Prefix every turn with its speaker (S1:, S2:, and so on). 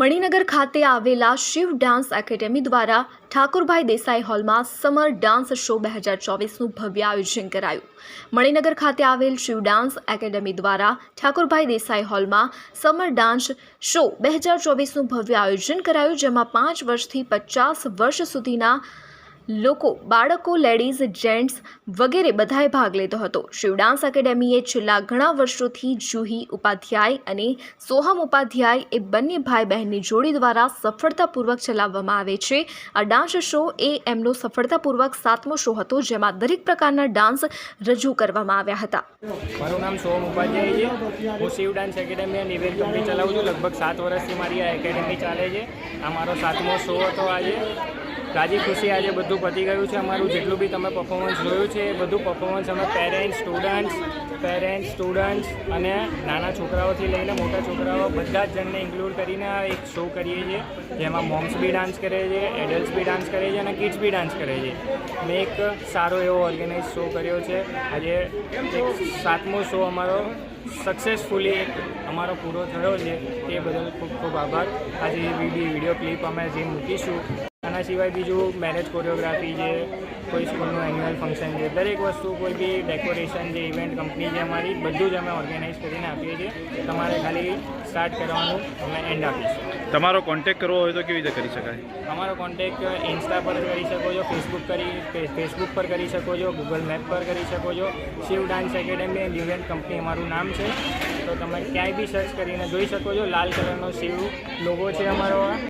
S1: મણિનગર ખાતે આવેલા Shiv dance academy દ્વારા ઠાકુરભાઈ દેસાઈ હોલમાં સમર ડાન્સ શો બે હજાર ચોવીસનું ભવ્ય આયોજન કરાયું. મણિનગર ખાતે આવેલ શિવ ડાન્સ એકેડેમી દ્વારા ઠાકુરભાઈ દેસાઈ હોલમાં સમર ડાન્સ શો બે હજાર ચોવીસનું ભવ્ય આયોજન કરાયું, જેમાં પાંચ વર્ષથી પચાસ વર્ષ સુધીના લોકો, બાળકો લેડીઝ જેન્ટ્સ વગેરે બધાએ ભાગ લીધો હતો. શિવ ડાન્સ એકેડેમીએ છેલ્લા ઘણા વર્ષોથી જુહી ઉપાધ્યાય અને સોહમ ઉપાધ્યાય એ બંને ભાઈ બહેનની જોડી દ્વારા સફળતાપૂર્વક ચલાવવામાં આવે છે. આ ડાન્સ શો એ એમનો સફળતાપૂર્વક સાતમો શો હતો, જેમાં દરેક પ્રકારના ડાન્સ રજૂ કરવામાં આવ્યા હતા.
S2: મારું નામ સોમ ઉપાધ્યાય છે. હું શિવ ડાન્સ એકેડેમી અને કંપની ચલાવું છું. લગભગ સાત વર્ષથી મારી આ એકેડેમી ચાલે છે. આ મારો સાતમો શો હતો આજે. રાજી ખુશી આજે બધું પતી ગયું છે અમારું. જેટલું બી તમે પરફોર્મન્સ જોયું છે એ બધું પરફોર્મન્સ અમે પેરેન્ટ્સ સ્ટુડન્ટ્સ પેરેન્ટ્સ સ્ટુડન્ટ્સ અને નાના છોકરાઓથી લઈને મોટા છોકરાઓ બધા જ જણને ઇન્ક્લુડ કરીને એક શો કરીએ છીએ. જેમાં મોમ્સ બી ડાન્સ કરે છે એડલ્ટ્સ બી ડાન્સ કરે છે અને કિડ્સ બી ડાન્સ કરે છે. મેં એક સારો એવો ઓર્ગેનાઇઝ શો કર્યો છે. આજે એક સાતમો શો અમારો સક્સેસફુલી અમારો પૂરો થયો છે. એ બદલ ખૂબ ખૂબ આભાર. આજે વીડિયો ક્લિપ અમે જે મૂકીશું આના સિવાય બીજું મેરેજ કોરિયોગ્રાફી છે કોઈ સ્કૂલનું એન્યુઅલ ફંક્શન છે દરેક વસ્તુ કોઈ બી ડેકોરેશન છે ઇવેન્ટ કંપની છે અમારી બધું જ અમે ઓર્ગેનાઇઝ કરીને આપીએ છીએ. તમારે ખાલી સ્ટાર્ટ કરવાનું અમે એન્ડ આપીશું.
S3: તમારો કોન્ટેક્ટ કરવો હોય તો કેવી રીતે કરી શકાય?
S2: અમારો કોન્ટેક ઇન્સ્ટા પર કરી શકો છો ફેસબુક કરી ફેસબુક પર કરી શકો છો ગૂગલ મેપ પર કરી શકો છો. Shiv dance academy and event company અમારું નામ છે. તો તમે ક્યાંય બી સર્ચ કરીને જોઈ શકો છો લાલ કલરનો શિવ લોગો છે અમારો